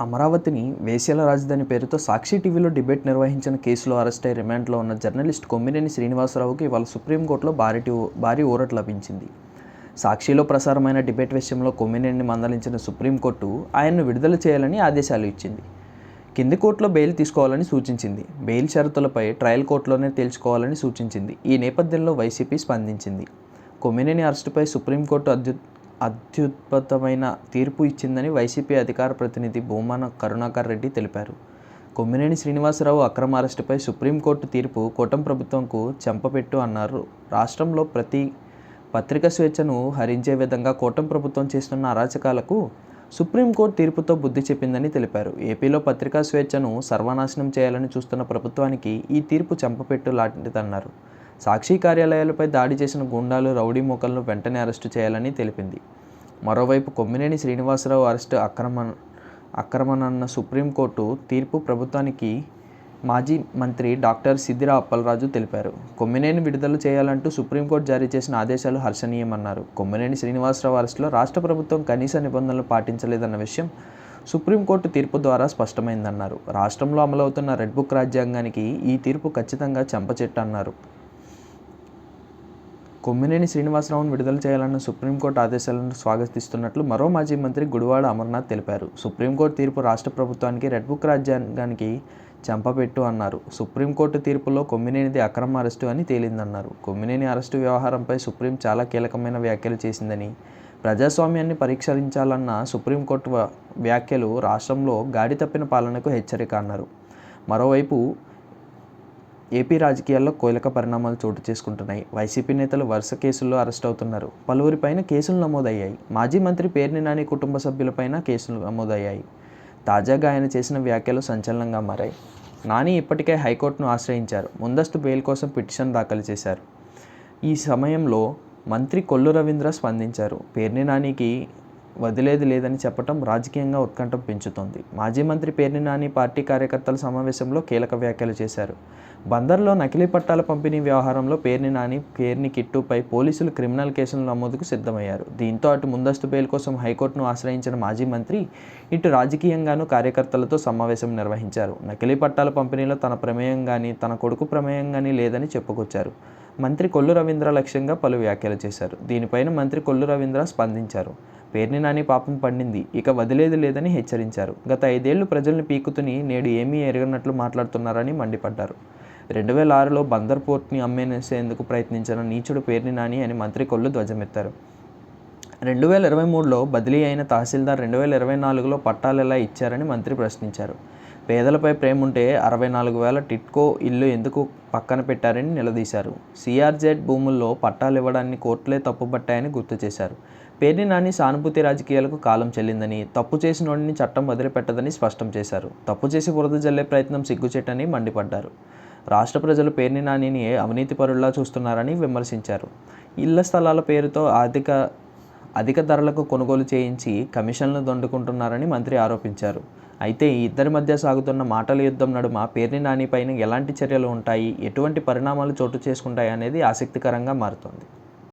అమరావతిని వేసేల రాజధాని పేరుతో సాక్షి టీవీలో డిబేట్ నిర్వహించిన కేసులో అరెస్టై రిమాండ్లో ఉన్న జర్నలిస్ట్ కొమ్మినేని శ్రీనివాసరావుకి ఇవాళ సుప్రీంకోర్టులో భారీ భారీ ఊరట లభించింది. సాక్షిలో ప్రసారమైన డిబేట్ విషయంలో కొమ్మినేనిని మందలించిన సుప్రీంకోర్టు ఆయన్ను విడుదల చేయాలని ఆదేశాలు ఇచ్చింది. కింది కోర్టులో బెయిల్ తీసుకోవాలని సూచించింది. బెయిల్ షరతులపై ట్రయల్ కోర్టులోనే తేల్చుకోవాలని సూచించింది. ఈ నేపథ్యంలో వైసీపీ స్పందించింది. కొమ్మినేని అరెస్టుపై సుప్రీంకోర్టు అత్యు అత్యుత్పతమైన తీర్పు ఇచ్చిందని వైసీపీ అధికార ప్రతినిధి భూమాన కరుణాకర్ రెడ్డి తెలిపారు. కొమ్మినేని శ్రీనివాసరావు అక్రమ అరెస్టుపై సుప్రీంకోర్టు తీర్పు కూటమి ప్రభుత్వంకు చెంపపెట్టు అన్నారు. రాష్ట్రంలో ప్రతి పత్రికా స్వేచ్ఛను హరించే విధంగా కూటమి ప్రభుత్వం చేస్తున్న అరాచకాలకు సుప్రీంకోర్టు తీర్పుతో బుద్ధి చెప్పిందని తెలిపారు. ఏపీలో పత్రికా స్వేచ్ఛను సర్వనాశనం చేయాలని చూస్తున్న ప్రభుత్వానికి ఈ తీర్పు చెంపపెట్టు లాంటిదన్నారు. సాక్షి కార్యాలయాలపై దాడి చేసిన గుండాలు రౌడీ మూకలను వెంటనే అరెస్టు చేయాలని తెలిపింది. మరోవైపు కొమ్మినేని శ్రీనివాసరావు అరెస్టు అక్రమ అక్రమనన్న సుప్రీంకోర్టు తీర్పు ప్రభుత్వానికి మాజీ మంత్రి డాక్టర్ సిద్దిరా అప్పలరాజు తెలిపారు. కొమ్మినేని విడుదల చేయాలంటూ సుప్రీంకోర్టు జారీ చేసిన ఆదేశాలు హర్షణీయమన్నారు. కొమ్మినేని శ్రీనివాసరావు అరెస్టులో రాష్ట్ర ప్రభుత్వం కనీస నిబంధనలు పాటించలేదన్న విషయం సుప్రీంకోర్టు తీర్పు ద్వారా స్పష్టమైందన్నారు. రాష్ట్రంలో అమలవుతున్న రెడ్ బుక్ రాజ్యాంగానికి ఈ తీర్పు ఖచ్చితంగా చెంపచెట్టు అన్నారు. కొమ్మినేని శ్రీనివాసరావును విడుదల చేయాలన్న సుప్రీంకోర్టు ఆదేశాలను స్వాగతిస్తున్నట్లు మరో మాజీ మంత్రి గుడివాడ అమర్నాథ్ తెలిపారు. సుప్రీంకోర్టు తీర్పు రాష్ట్ర ప్రభుత్వానికి రెడ్ బుక్ రాజ్యాంగానికి చెంపపెట్టు అన్నారు. సుప్రీంకోర్టు తీర్పులో కొమ్మినేనిది అక్రమ అరెస్టు అని తేలిందన్నారు. కొమ్మినేని అరెస్టు వ్యవహారంపై సుప్రీం చాలా కీలకమైన వ్యాఖ్యలు చేసిందని ప్రజాస్వామ్యాన్ని పరీక్షించాలన్న సుప్రీంకోర్టు వ్యాఖ్యలు రాష్ట్రంలో గాడి తప్పిన పాలనకు హెచ్చరిక అన్నారు. మరోవైపు ఏపీ రాజకీయాల్లో కీలక పరిణామాలు చోటు చేసుకుంటున్నాయి. వైసీపీ నేతలు వరుస కేసుల్లో అరెస్ట్ అవుతున్నారు. పలువురిపైన కేసులు నమోదయ్యాయి. మాజీ మంత్రి పేర్ని నాని కుటుంబ సభ్యులపైన కేసులు నమోదయ్యాయి. తాజాగా ఆయన చేసిన వ్యాఖ్యలు సంచలనంగా మారాయి. నాని ఇప్పటికే హైకోర్టును ఆశ్రయించారు. ముందస్తు బెయిల్ కోసం పిటిషన్ దాఖలు చేశారు. ఈ సమయంలో మంత్రి కొల్లు రవీంద్ర స్పందించారు. పేర్ని నానికి వదిలేది లేదని చెప్పడం రాజకీయంగా ఉత్కంఠం పెంచుతోంది. మాజీ మంత్రి పేర్ని నాని పార్టీ కార్యకర్తల సమావేశంలో కీలక వ్యాఖ్యలు చేశారు. బందర్లో నకిలీ పట్టాల పంపిణీ వ్యవహారంలో పేర్ని నాని పేర్ని కిట్టుపై పోలీసులు క్రిమినల్ కేసులు నమోదుకు సిద్ధమయ్యారు. దీంతో అటు ముందస్తు బెయిల్ కోసం హైకోర్టును ఆశ్రయించిన మాజీ మంత్రి ఇటు రాజకీయంగానూ కార్యకర్తలతో సమావేశం నిర్వహించారు. నకిలీ పట్టాల పంపిణీలో తన ప్రమేయం కానీ తన కొడుకు ప్రమేయం కానీ లేదని చెప్పుకొచ్చారు. మంత్రి కొల్లు రవీంద్ర లక్ష్యంగా పలు వ్యాఖ్యలు చేశారు. దీనిపైన మంత్రి కొల్లు రవీంద్ర స్పందించారు. పేర్ని నాని పాపం పండింది. ఇక వదిలేది లేదని హెచ్చరించారు. గత ఐదేళ్ళు ప్రజల్ని పీకుతుని నేడు ఏమీ ఎరగనట్లు మాట్లాడుతున్నారని మండిపడ్డారు. రెండు వేల ఆరులో బందర్ పోర్ట్ని అమ్మేసేందుకు ప్రయత్నించిన నీచుడు పేర్ని నాని అని మంత్రి కొల్లు ధ్వజమెత్తారు. రెండు వేల ఇరవై మూడులో బదిలీ అయిన తహసీల్దార్ రెండు వేల ఇరవై నాలుగులో పట్టాలు ఎలా ఇచ్చారని మంత్రి ప్రశ్నించారు. పేదలపై ప్రేమ ఉంటే అరవై నాలుగు వేల టిట్కో ఇల్లు ఎందుకు పక్కన పెట్టారని నిలదీశారు. సిఆర్జెడ్ భూముల్లో పట్టాలు ఇవ్వడాన్ని కోర్టులే తప్పుపట్టాయని గుర్తు చేశారు. పేర్ని నాని సానుభూతి రాజకీయాలకు కాలం చెల్లిందని తప్పు చేసినోడిని చట్టం వదిలిపెట్టదని స్పష్టం చేశారు. తప్పు చేసి బురద జల్లే ప్రయత్నం సిగ్గుచేటని మండిపడ్డారు. రాష్ట్ర ప్రజలు పేర్ని నానిని అవినీతి పరుల్లా చూస్తున్నారని విమర్శించారు. ఇళ్ళ స్థలాల పేరుతో అధిక అధిక ధరలకు కొనుగోలు చేయించి కమిషన్లు దండుకుంటున్నారని మంత్రి ఆరోపించారు. అయితే ఈ ఇద్దరి మధ్య సాగుతున్న మాటల యుద్ధం నడుమ పేర్ని నానిపైన ఎలాంటి చర్యలు ఉంటాయి? ఎటువంటి పరిణామాలు చోటు చేసుకుంటాయి అనేది ఆసక్తికరంగా మారుతోంది.